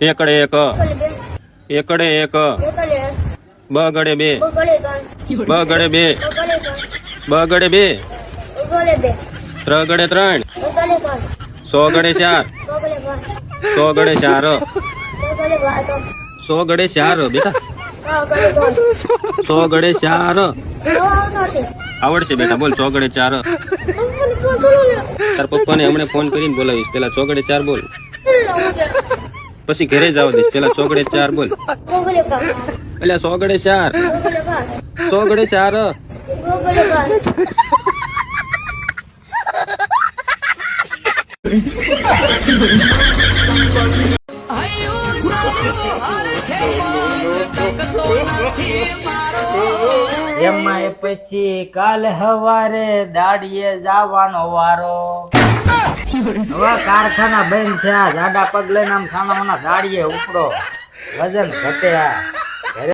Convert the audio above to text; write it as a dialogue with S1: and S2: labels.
S1: એકડે એક. એકડે એક. બગડે બે. બગડે બે. બગડે બે. ત્રગડે ત્રણ. સો ગડે ચાર. સો ગડે ચાર. સો ગડે ચાર, બેટા. સો ગડે ચાર. આવડશે બેટા, બોલ, ચોગડે ચાર. તાર પપ્પાને હમણાં ફોન કરીને બોલાવીશ. પેલા ચોગડે ચાર બોલ. પછી ઘરે જાવ દઈશ પેલા ચોગડે ચાર બોલ. એટલે સોગડે ચાર. સોગડે ચાર.
S2: એમાં પછી કાલ હવારે દાડીએ જવાનો વારો. હવે કારખાના બંધ થયા જાડા પગ લઈને આમ સાના માના દાડીએ ઉપડો. વજન ઘટ્યા